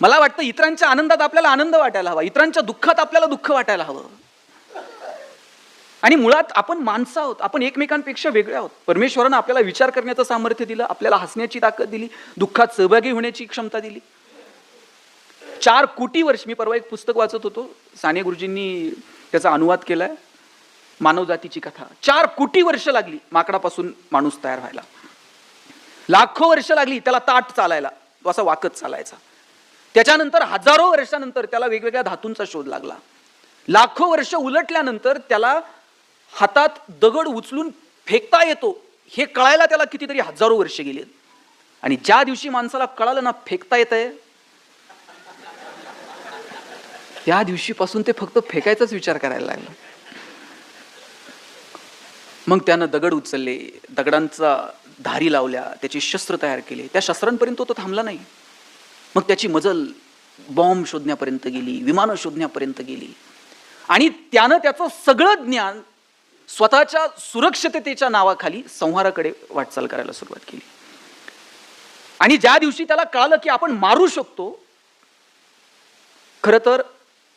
मला वाटतं इतरांच्या आनंदात आपल्याला आनंद वाटायला हवा. इतरांच्या दुःखात आपल्याला दुःख वाटायला हवं. आणि मुळात आपण माणसं आहोत. आपण एकमेकांपेक्षा वेगळे आहोत. परमेश्वरानं आपल्याला विचार करण्याचं सामर्थ्य दिलं आपल्याला हसण्याची ताकद दिली दुःखात सहभागी होण्याची क्षमता दिली. चार कोटी वर्ष मी परवा एक पुस्तक वाचत होतो. साने गुरुजींनी त्याचा अनुवाद केलाय. मानवजातीची कथा. चार कोटी वर्ष लागली माकडापासून माणूस तयार व्हायला. लाखो वर्ष लागली त्याला ताट चालायला. तो असा वाकत चालायचा. त्याच्यानंतर हजारो वर्षानंतर त्याला वेगवेगळ्या धातूंचा शोध लागला. लाखो वर्ष उलटल्यानंतर त्याला हातात दगड उचलून फेकता येतो हे कळायला त्याला कितीतरी हजारो वर्ष गेले. आणि ज्या दिवशी माणसाला कळालं ना फेकता येत आहे त्या दिवशीपासून ते फक्त फेकायचाच विचार करायला लागला. मग त्यानं दगड उचलले दगडांचा धारी लावल्या त्याची शस्त्र तयार केले. त्या शस्त्रांपर्यंत तो थांबला नाही. मग त्याची मजल बॉम्ब शोधण्यापर्यंत गेली विमानं शोधण्यापर्यंत गेली. आणि त्यानं त्याचं सगळं ज्ञान स्वतःच्या सुरक्षिततेच्या नावाखाली संहाराकडे वाटचाल करायला सुरुवात केली. आणि ज्या दिवशी त्याला कळालं की आपण मारू शकतो खरं तर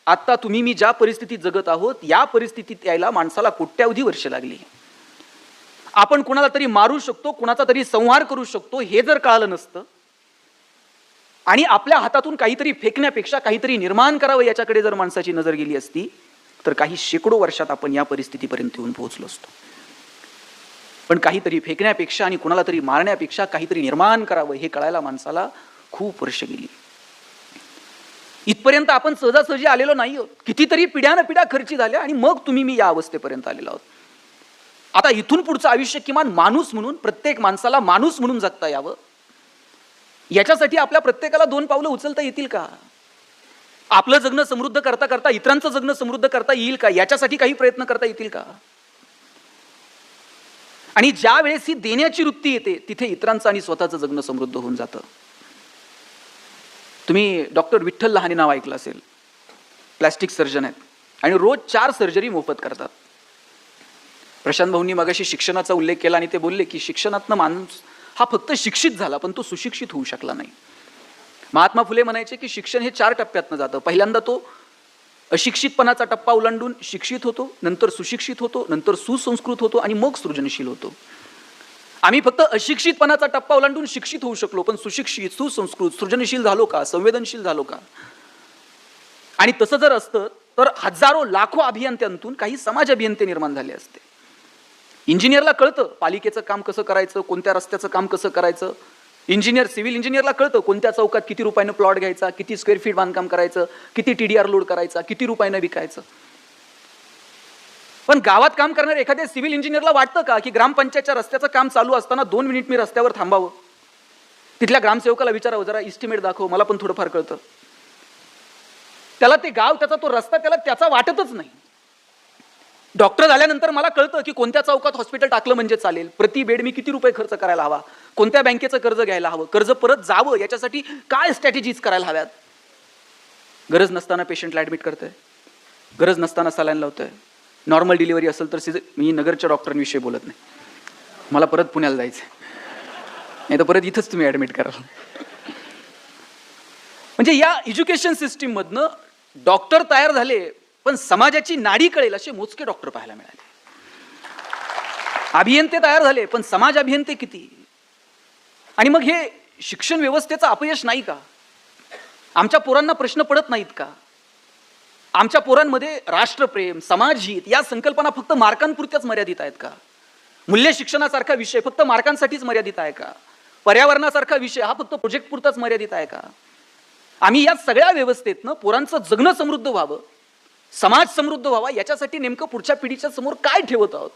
आत्ता तुम्ही मी ज्या परिस्थितीत जगत आहोत या परिस्थितीत यायला माणसाला कोट्यावधी वर्ष लागली. आपण कुणाला तरी मारू शकतो कुणाचा तरी संहार करू शकतो हे जर कळालं नसतं आणि आपल्या हातातून काहीतरी फेकण्यापेक्षा काहीतरी निर्माण करावं याच्याकडे जर माणसाची नजर गेली असती तर काही शेकडो वर्षात आपण या परिस्थितीपर्यंत येऊन पोहोचलो असतो. पण काहीतरी फेकण्यापेक्षा आणि कुणाला तरी मारण्यापेक्षा काहीतरी निर्माण करावं हे कळायला माणसाला खूप वर्ष गेली. इथपर्यंत आपण सहजासहजी आलेलो नाही आहोत. कितीतरी पिढ्यानं पिढ्या खर्ची झाल्या आणि मग तुम्ही मी या अवस्थेपर्यंत आलेलो आहोत. आता इथून पुढचं आयुष्य किमान माणूस म्हणून प्रत्येक माणसाला माणूस म्हणून जगता यावं. याच्यासाठी आपल्या प्रत्येकाला दोन पावलं उचलता येतील का? आपलं जगणं समृद्ध करता करता इतरांचं जगणं समृद्ध करता येईल का? याच्यासाठी काही प्रयत्न करता येतील का? आणि ज्या वेळेस ही देण्याची वृत्ती येते तिथे इतरांचं आणि स्वतःचं जगणं समृद्ध होऊन जातं. तुम्ही डॉक्टर विठ्ठल लहाने नाव ऐकलं असेल. प्लॅस्टिक सर्जन आहेत. आणि रोज चार सर्जरी मोफत करतात. प्रशांत भाऊंनी मगाशी शिक्षणाचा उल्लेख केला आणि ते बोलले की शिक्षणातनं माणूस हा फक्त शिक्षित झाला पण तो सुशिक्षित होऊ शकला नाही. महात्मा फुले म्हणायचे की शिक्षण हे चार टप्प्यातनं जातं. पहिल्यांदा तो अशिक्षितपणाचा टप्पा ओलांडून शिक्षित होतो नंतर सुशिक्षित होतो नंतर सुसंस्कृत होतो आणि मग सृजनशील होतो. आम्ही फक्त अशिक्षितपणाचा टप्पा ओलांडून शिक्षित होऊ शकलो पण सुशिक्षित सुसंस्कृत सृजनशील झालो का संवेदनशील झालो का? आणि तसं जर असतं तर हजारो लाखो अभियंत्यांतून काही समाज अभियंते निर्माण झाले असते. इंजिनियरला कळतं पालिकेचं काम कसं करायचं कोणत्या रस्त्याचं काम कसं करायचं. इंजिनियर सिव्हिल इंजिनियरला कळतं कोणत्या चौकात किती रुपयानं प्लॉट घ्यायचा किती स्क्वेअर फीट बांधकाम करायचं किती टी डी आर लोड करायचा किती रुपयानं विकायचं. पण गावात काम करणाऱ्या एखाद्या सिव्हिल इंजिनियरला वाटतं का की ग्रामपंचायतच्या रस्त्याचं काम चालू असताना दोन मिनिट मी रस्त्यावर थांबावं? तिथल्या ग्रामसेवकाला विचारावं जरा इस्टिमेट दाखव मला पण थोडंफार कळतं. त्याला ते गाव त्याचा तो रस्ता त्याला त्याचा वाटतच नाही. डॉक्टर झाल्यानंतर मला कळतं की कोणत्या चौकात हॉस्पिटल टाकलं म्हणजे चालेल. प्रति बेड मी किती रुपये खर्च करायला हवा? कोणत्या बँकेचं कर्ज घ्यायला हवं? कर्ज परत जावं? याच्यासाठी काय स्ट्रॅटेजीज करायला हव्यात? गरज नसताना पेशंटला ॲडमिट करतंय. गरज नसताना सलाईन लावतोय. नॉर्मल डिलिव्हरी असेल तर सिझ मी नगरच्या डॉक्टरांविषयी बोलत नाही. मला परत पुण्याला जायचं नाही तर परत इथंच तुम्ही ॲडमिट कराल. म्हणजे या एज्युकेशन सिस्टीममधनं डॉक्टर तयार झाले पण समाजाची नाडी कळेल असे मोजके डॉक्टर पाहायला मिळाले. अभियंते तयार झाले पण समाज अभियंते किती? आणि मग हे शिक्षण व्यवस्थेचं अपयश नाही का? आमच्या पोरांना प्रश्न पडत नाहीत का? आमच्या पोरांमध्ये राष्ट्रप्रेम समाजहित या संकल्पना फक्त मार्कांपुरत्याच मर्यादित आहेत का? मूल्य शिक्षणासारखा विषय फक्त मार्कांसाठीच मर्यादित आहे का? पर्यावरणासारखा विषय हा फक्त प्रोजेक्ट पुरताच मर्यादित आहे का? आम्ही या सगळ्या व्यवस्थेतनं पोरांचं जगणं समृद्ध व्हावं. समाज समृद्ध व्हावा याच्यासाठी नेमकं पुढच्या पिढीच्या समोर काय ठेवत आहोत?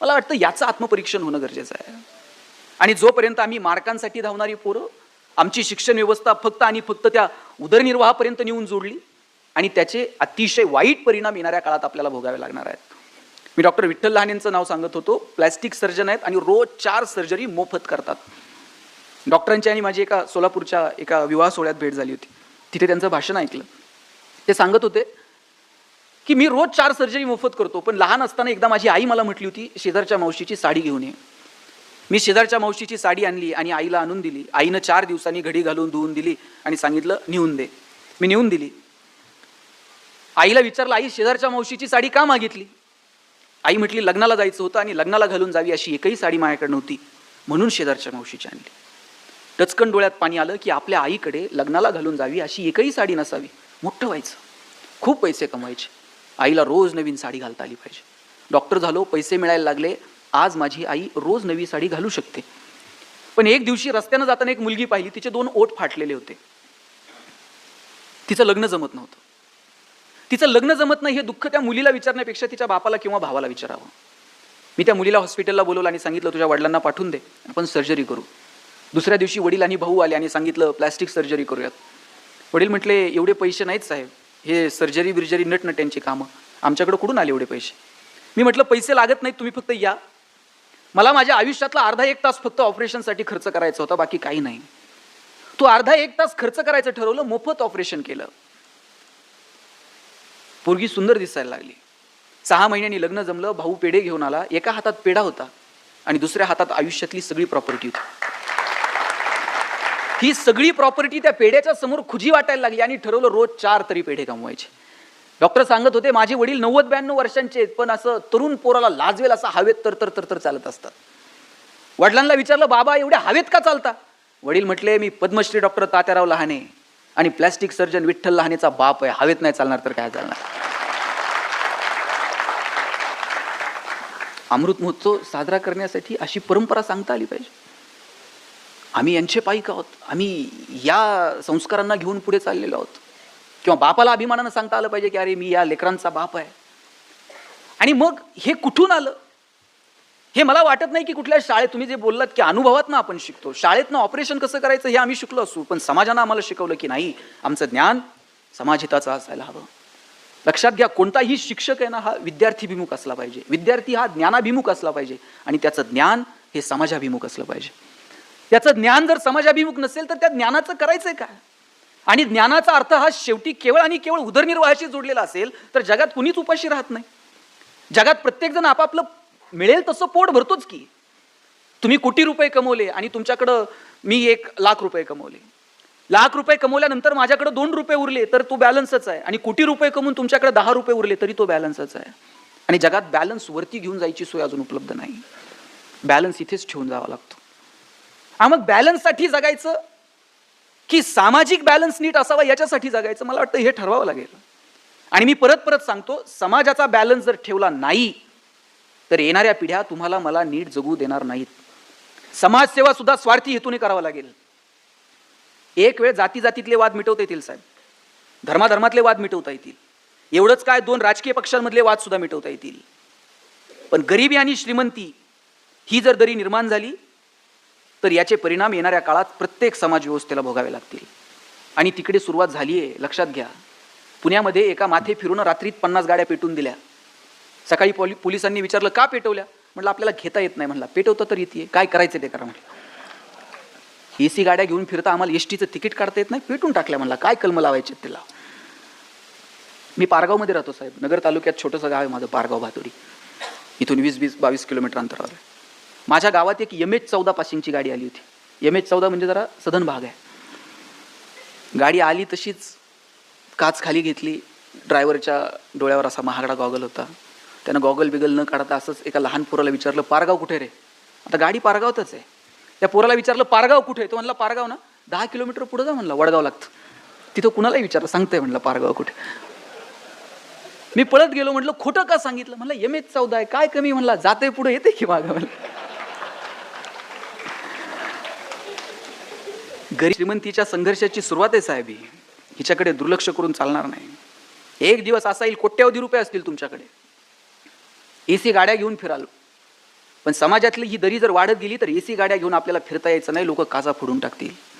मला वाटतं याचं आत्मपरीक्षण होणं गरजेचं आहे. आणि जोपर्यंत आम्ही मार्कांसाठी धावणारी पोरं आमची शिक्षण व्यवस्था फक्त आणि फक्त त्या उदरनिर्वाहापर्यंत नेऊन जोडली आणि त्याचे अतिशय वाईट परिणाम येणाऱ्या काळात आपल्याला भोगावे लागणार आहेत. मी डॉक्टर विठ्ठल लहानेंचं नाव सांगत होतो. प्लॅस्टिक सर्जन आहेत आणि रोज चार सर्जरी मोफत करतात. डॉक्टरांची आणि माझी एका सोलापूरच्या एका विवाह सोहळ्यात भेट झाली होती. तिथे त्यांचं भाषण ऐकलं. ते सांगत होते की मी रोज चार सर्जरी मोफत करतो पण लहान असताना एकदा माझी आई मला म्हटली होती शेजारच्या मावशीची साडी घेऊन ये. मी शेजारच्या मावशीची साडी आणली आणि आईला आणून दिली. आईनं चार दिवसांनी घडी घालून धुवून दिली आणि सांगितलं नेऊन दे. मी नेऊन दिली. आईला विचारलं आई शेजारच्या मावशीची साडी का मागितली? आई म्हटली लग्नाला जायचं होतं आणि लग्नाला घालून जावी अशी एकही साडी माझ्याकडे नव्हती म्हणून शेजारच्या मावशीची आणली. टचकन डोळ्यात पाणी आलं की आपल्या आईकडे लग्नाला घालून जावी अशी एकही साडी नसावी. मोठं व्हायचं. खूप पैसे कमवायचे. आईला रोज नवीन साडी घालता आली पाहिजे. डॉक्टर झालो पैसे मिळायला लागले आज माझी आई रोज नवी साडी घालू शकते. पण एक दिवशी रस्त्यानं जाताना एक मुलगी पाहिली तिचे दोन ओठ फाटलेले होते. तिचं लग्न जमत नव्हतं. तिचं लग्न जमत नाही हे दुःख त्या मुलीला विचारण्यापेक्षा तिच्या बापाला किंवा भावाला विचारावं. मी त्या मुलीला हॉस्पिटलला बोलवलं आणि सांगितलं तुझ्या वडिलांना पाठवून दे आपण सर्जरी करू. दुसऱ्या दिवशी वडील आणि भाऊ आले आणि सांगितलं प्लॅस्टिक सर्जरी करूयात. वडील म्हटले एवढे पैसे नाहीत साहेब हे सर्जरी बिर्जरी नटनट्यांची कामं. आमच्याकडे कुठून आले एवढे पैसे? मी म्हटलं पैसे लागत नाहीत तुम्ही फक्त या. मला माझ्या आयुष्यातला अर्धा एक तास फक्त ऑपरेशनसाठी खर्च करायचा होता बाकी काही नाही. तू अर्धा एक तास खर्च करायचं ठरवलं मोफत ऑपरेशन केलं. पोरगी सुंदर दिसायला लागली. सहा महिन्यांनी लग्न जमलं भाऊ पेढे घेऊन आला. एका हातात पेढा होता आणि दुसऱ्या हातात आयुष्यातली सगळी प्रॉपर्टी होती. ही सगळी प्रॉपर्टी त्या पेढ्याच्या समोर खुजी वाटायला लागली आणि ठरवलं रोज चार तरी पेढे कमवायचे. डॉक्टर सांगत होते माझे वडील नव्वद ब्याण्णव वर्षांचे आहेत पण असं तरुण पोराला लाजवेल असं हवेत तर तर तर तर चालत असतात. वडिलांना विचारलं बाबा एवढ्या हवेत का चालता? वडील म्हटले मी पद्मश्री डॉक्टर तात्याराव लहाने आणि प्लॅस्टिक सर्जन विठ्ठल लहानेचा बाप आहे हवेत नाही चालणार तर काय चालणार? अमृत महोत्सव साजरा करण्यासाठी अशी परंपरा सांगता आली पाहिजे. आम्ही यांचे पाईक आहोत. आम्ही या संस्कारांना घेऊन पुढे चाललेलो आहोत. किंवा बापाला अभिमानानं सांगता आलं पाहिजे की अरे मी या लेकरांचा बाप आहे. आणि मग हे कुठून आलं? हे मला वाटत नाही की कुठल्या शाळेत तुम्ही जे बोललात की अनुभवात ना आपण शिकतो. शाळेतनं ऑपरेशन कसं करायचं हे आम्ही शिकलो असू पण समाजानं आम्हाला शिकवलं की नाही आमचं ज्ञान समाजहिताचं असायला हवं. लक्षात घ्या कोणताही शिक्षक आहे ना हा विद्यार्थीभिमुख असला पाहिजे. विद्यार्थी हा ज्ञानाभिमुख असला पाहिजे. आणि त्याचं ज्ञान हे समाजाभिमुख असलं पाहिजे. त्याचं ज्ञान जर समाजाभिमुख नसेल तर त्या ज्ञानाचं करायचंय काय आणि ज्ञानाचा अर्थ हा शेवटी केवळ आणि केवळ उदरनिर्वाहाशी जोडलेला असेल तर जगात कुणीच उपाशी राहत नाही. जगात प्रत्येकजण आपापलं मिळेल तसं पोट भरतोच की. तुम्ही कोटी रुपये कमवले आणि तुमच्याकडं मी एक लाख रुपये कमवले. लाख रुपये कमवल्यानंतर माझ्याकडे दोन रुपये उरले तर तो बॅलन्सच आहे. आणि कोटी रुपये कमवून तुमच्याकडे दहा रुपये उरले तरी तो बॅलन्सच आहे. आणि जगात बॅलन्स वरती घेऊन जायची सोय अजून उपलब्ध नाही. बॅलन्स इथेच ठेवून जावा लागतो. हा मग बॅलन्ससाठी जगायचं? की सामाजिक बॅलन्स नीट असावा याच्यासाठी जगायचं? मला वाटतं हे ठरवावं लागेल. आणि मी परत परत सांगतो समाजाचा बॅलन्स जर ठेवला नाही तर येणाऱ्या पिढ्या तुम्हाला मला नीट जगू देणार नाहीत. समाजसेवा सुद्धा स्वार्थी हेतूने करावा लागेल. एक वेळ जाती जातीतले वाद मिटवता येतील साहेब. धर्माधर्मातले वाद मिटवता येतील. एवढंच काय दोन राजकीय पक्षांमधले वाद सुद्धा मिटवता येतील. पण गरिबी आणि श्रीमंती ही जर दरी निर्माण झाली तर याचे परिणाम येणाऱ्या काळात प्रत्येक समाज व्यवस्थेला भोगावे लागतील. आणि तिकडे सुरुवात झाली आहे लक्षात घ्या. पुण्यामध्ये एका माथे फिरून रात्रीत पन्नास गाड्या पेटून दिल्या. सकाळी पोली पोलिसांनी विचारलं का पेटवल्या? म्हटलं आपल्याला घेता येत नाही म्हणला पेटवतं तर येते काय करायचं ते करा म्हटलं. ए सी गाड्या घेऊन फिरता आम्हाला एस टीचं तिकीट काढता येत नाही. पेटून टाकल्या म्हणला काय कलम लावायचे त्याला मी पारगावमध्ये राहतो साहेब. नगर तालुक्यात छोटंसं गाव आहे माझं पारगाव भातुरी इथून वीस वीस बावीस किलोमीटर अंतरावर आहे. माझ्या गावात एक एम एच चौदा पासिंगची गाडी आली होती. एम एच चौदा म्हणजे जरा सधन भाग आहे. गाडी आली तशीच काच खाली घेतली. ड्रायव्हरच्या डोळ्यावर असा महागडा गॉगल होता. त्यानं गॉगल बिगल न काढता असंच एका लहान पोराला विचारलं पारगाव कुठे रे? आता गाडी पारगावतच आहे. त्या पोराला विचारलं पारगाव कुठे आहे? तो म्हणला पारगाव ना दहा किलोमीटर पुढं जा म्हणला वडगाव लागतं. तिथं कुणालाही विचारलं सांगतंय म्हणलं पारगाव कुठे? मी पळत गेलो म्हटलं खोटं का सांगितलं? म्हणलं एम एच चौदा आहे काय कमी? म्हणला जाते पुढे येते की मागं? म्हणलं. गरीब श्रीमंतीच्या संघर्षाची सुरुवात आहे साहेब. ही हिच्याकडे दुर्लक्ष करून चालणार नाही. एक दिवस असा येईल कोट्यावधी रुपये असतील तुमच्याकडे. ए सी गाड्या घेऊन फिराल. पण समाजातली ही दरी जर वाढत गेली तर ए सी गाड्या घेऊन आपल्याला फिरता यायचं नाही लोक काचा फोडून टाकतील.